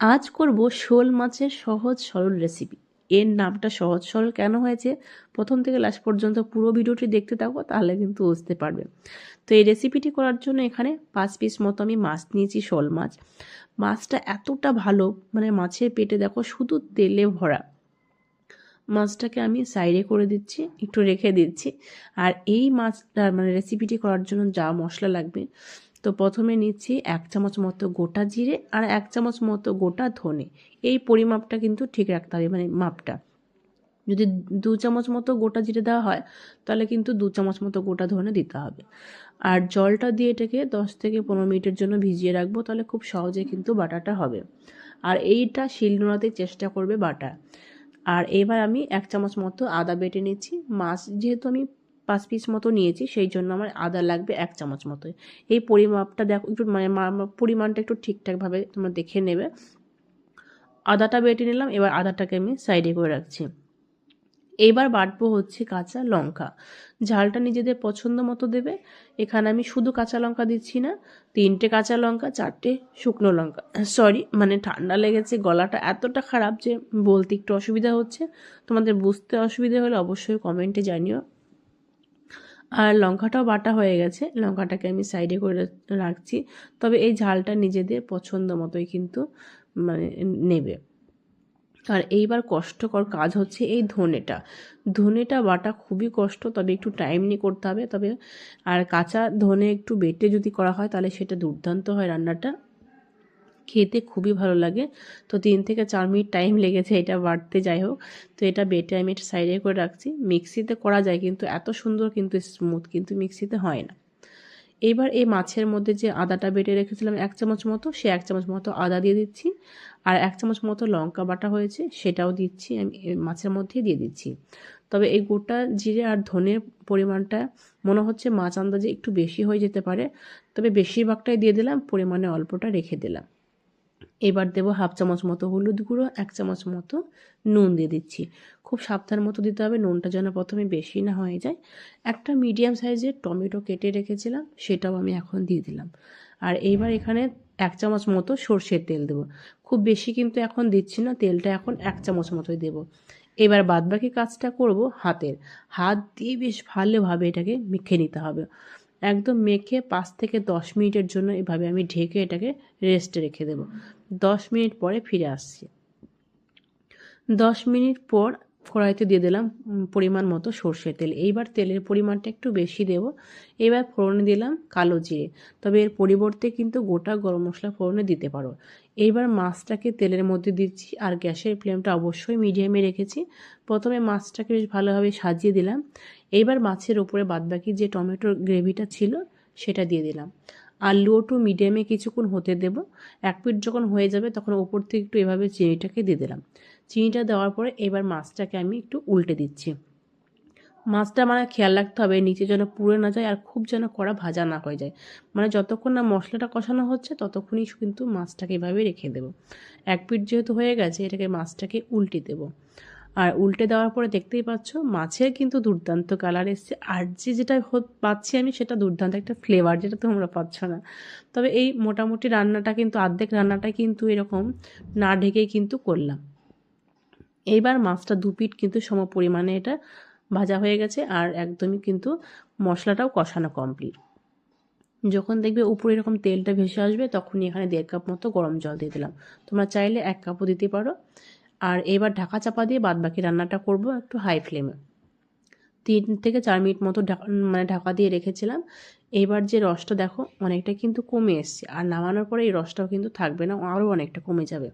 আজ করব শোল মাছের সহজ সরল রেসিপি এর নামটা সহজ সরল কেন হয়েছে? প্রথম থেকে লাস্ট পর্যন্ত পুরো ভিডিওটি দেখতে থাকো, তাহলে কিন্তু বুঝতে পারবে। তো এই রেসিপিটি করার জন্য এখানে পাঁচ পিস মতো আমি মাছ নিয়েছি, শোল মাছ। মাছটা এতটা ভালো মানে মাছের পেটে দেখো শুধু তেলে ভরা। মাছটাকে আমি সাইডে করে দিচ্ছি, একটু রেখে দিচ্ছি। আর এই মাছটা মানে রেসিপিটি করার জন্য যা মশলা লাগবে তো প্রথমে নিচ্ছি এক চামচ মতো গোটা জিরে আর এক চামচ মতো গোটা ধনে। এই পরিমাপটা কিন্তু ঠিক রাখতে হবে মানে মাপটা। যদি দু চামচ মতো গোটা জিরে দেওয়া হয়, তাহলে কিন্তু দু চামচ মতো গোটা ধনে দিতে হবে। আর জলটা দিয়ে এটাকে দশ থেকে পনেরো মিনিটের জন্য ভিজিয়ে রাখব, তাহলে খুব সহজে কিন্তু বাটাটা হবে। আর এইটা শিলনোড়াতে চেষ্টা করবে বাটা। আর এবার আমি এক চামচ মতো আদা বেটে নিচ্ছি। মাছ যেহেতু আমি পাঁচ পিস মতো নিয়েছি, সেই জন্য আমার আদা লাগবে এক চামচ মতো। এই পরিমাপটা দেখো, একটু মানে পরিমাণটা একটু ঠিকঠাকভাবে তোমরা দেখে নেবে। আদাটা বেটে নিলাম, এবার আদাটাকে আমি সাইডে করে রাখছি। এবার বাটবো হচ্ছে কাঁচা লঙ্কা। ঝালটা নিজেদের পছন্দ মতো দেবে। এখানে আমি শুধু কাঁচা লঙ্কা দিচ্ছি না, তিনটে কাঁচা লঙ্কা, চারটে শুকনো লঙ্কা। সরি মানে ঠান্ডা লেগেছে, গলাটা এতটা খারাপ যে বলতে একটু অসুবিধা হচ্ছে। তোমাদের বুঝতে অসুবিধা হলে অবশ্যই কমেন্টে জানিও। আর লঙ্কাটাও বাটা হয়ে গেছে। লঙ্কাটাকে আমি সাইডে করে রাখছি। তবে এই ঝালটা নিজেদের পছন্দ মতোই কিন্তু মানে নেবে। আর এইবার কষ্টকর কাজ হচ্ছে এই ধনেটা। ধনেটা বাটা খুবই কষ্ট, তবে একটু টাইম নিয়ে করতে হবে। তবে আর কাঁচা ধনে একটু বেটে যদি করা হয়, তাহলে সেটা দুর্দান্ত হয় রান্নাটা। খেতে খুবই ভালো লাগে। তো তিন থেকে চার মিনিট টাইম লেগেছে এটা বাড়তে, যাই হোক। তো এটা বেটে আমি এটা সাইডে করে রাখছি। মিক্সিতে করা যায় কিন্তু এত সুন্দর কিন্তু স্মুথ কিন্তু মিক্সিতে হয় না। এইবার এই মাছের মধ্যে যে আদাটা বেটে রেখেছিলাম এক চামচ মতো, সে এক চামচ মতো আদা দিয়ে দিচ্ছি। আর এক চামচ মতো লঙ্কা বাটা হয়েছে, সেটাও দিচ্ছি আমি মাছের মধ্যেই দিয়ে দিচ্ছি। তবে এই গোটা জিরে আর ধনের পরিমাণটা, মনে হচ্ছে মাছ আন্দাজে একটু বেশি হয়ে যেতে পারে। তবে বেশিরভাগটাই দিয়ে দিলাম, পরিমাণে অল্পটা রেখে দিলাম। এবার দেবো হাফ চামচ মতো হলুদ গুঁড়ো, এক চামচ মতো নুন দিয়ে দিচ্ছি। খুব সাবধান মতো দিতে হবে, নুনটা যেন প্রথমে বেশি না হয়ে যায়। একটা মিডিয়াম সাইজের টমেটো কেটে রেখেছিলাম, সেটাও আমি এখন দিয়ে দিলাম। আর এইবার এখানে এক চামচ মতো সর্ষের তেল দেবো। খুব বেশি কিন্তু এখন দিচ্ছি না, তেলটা এখন এক চামচ মতোই দেবো। এবার বাদবাকি কাজটা করব হাতের। হাত দিয়ে বেশ ভালোভাবে এটাকে মেখে নিতে হবে। একদম মেখে পাঁচ থেকে দশ মিনিটের জন্য এভাবে আমি ঢেকে এটাকে রেস্টে রেখে দেবো। দশ মিনিট পরে ফিরে আসছি। দশ মিনিট পর কড়াইতে দিয়ে দিলাম পরিমাণ মতো সর্ষের তেল। এইবার তেলের পরিমাণটা একটু বেশি দেব। এবার ফোড়নে দিলাম কালো জিরে। তবে এর পরিবর্তে কিন্তু গোটা গরম মশলা ফোড়নে দিতে পারো। এইবার মাছটাকে তেলের মধ্যে দিচ্ছি আর গ্যাসের ফ্লেমটা অবশ্যই মিডিয়ামে রেখেছি। প্রথমে মাছটাকে বেশ ভালোভাবে সাজিয়ে দিলাম। এইবার মাছের ওপরে বাদবাকি যে টমেটোর গ্রেভিটা ছিল, সেটা দিয়ে দিলাম। আর লো টু মিডিয়ামে কিছুক্ষণ হতে দেব। এক পিট যখন হয়ে যাবে, তখন ওপর থেকে একটু এভাবে চিনিটাকে দিয়ে দিলাম। চিনিটা দেওয়ার পরে এবার মাছটাকে আমি একটু উল্টে দিচ্ছি। মাছটা মানে খেয়াল রাখতে হবে, নিচে যেন পুড়ে না যায় আর খুব যেন কড়া ভাজা না হয়ে যায়। মানে যতক্ষণ না মশলাটা কষানো হচ্ছে, ততক্ষণই কিন্তু মাছটাকে এভাবে রেখে দেবো। এক পিট যেহেতু হয়ে গেছে, এটাকে মাছটাকে উল্টে দেবো। আর উল্টে দেওয়ার পরে দেখতেই পাচ্ছ, মাছের কিন্তু দুর্দান্ত কালার এসছে। আর যে যেটা পাচ্ছি আমি, সেটা দুর্দান্ত একটা ফ্লেভার যেটা তোমরা পাচ্ছ না। তবে এই মোটামুটি রান্নাটা কিন্তু, অর্ধেক রান্নাটা কিন্তু এরকম না ঢেকেই কিন্তু করলাম। এইবার মাছটা দু পিট কিন্তু সম পরিমাণে এটা ভাজা হয়ে গেছে আর একদমই কিন্তু মশলাটাও কষানো কমপ্লিট যখন দেখবে উপরে এরকম তেলটা ভেসে আসবে, তখনই এখানে দেড় কাপ মতো গরম জল দিয়ে দিলাম। তোমরা চাইলে এক কাপও দিতে পারো। আর এবার ঢাকা চাপা দিয়ে বাদ বাকি রান্নাটা করব একটু হাই ফ্লেমে তিন থেকে চার মিনিট মতো মানে ঢাকা দিয়ে রেখেছিলাম। এবার যে রসটা দেখো, অনেকটা কিন্তু কমে এসছে। আর নামানোর পরে এই রসটাও কিন্তু থাকবে না, আরও অনেকটা কমে যাবে।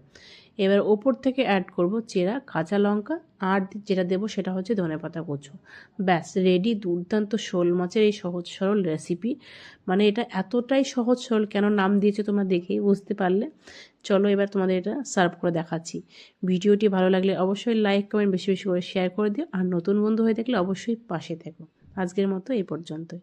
এবার ওপর থেকে অ্যাড করব চেরা, কাঁচা লঙ্কা, আর যেটা দেবো সেটা হচ্ছে ধনে পাতা কুচো। ব্যাস রেডি দুর্দান্ত শোল মাছের এই সহজ সরল রেসিপি মানে এটা এতটাই সহজ সরল, কেন নাম দিয়েছে তোমরা দেখেই বুঝতে পারলে। চলো এবার তোমাদের এটা সার্ভ করে দেখাচ্ছি। ভিডিওটি ভালো লাগলে অবশ্যই লাইক কমেন্ট বেশি বেশি করে শেয়ার করে দিও। আর নতুন বন্ধু হয়ে থাকলে অবশ্যই পাশে থেকো। আজকের মতো এই পর্যন্তই।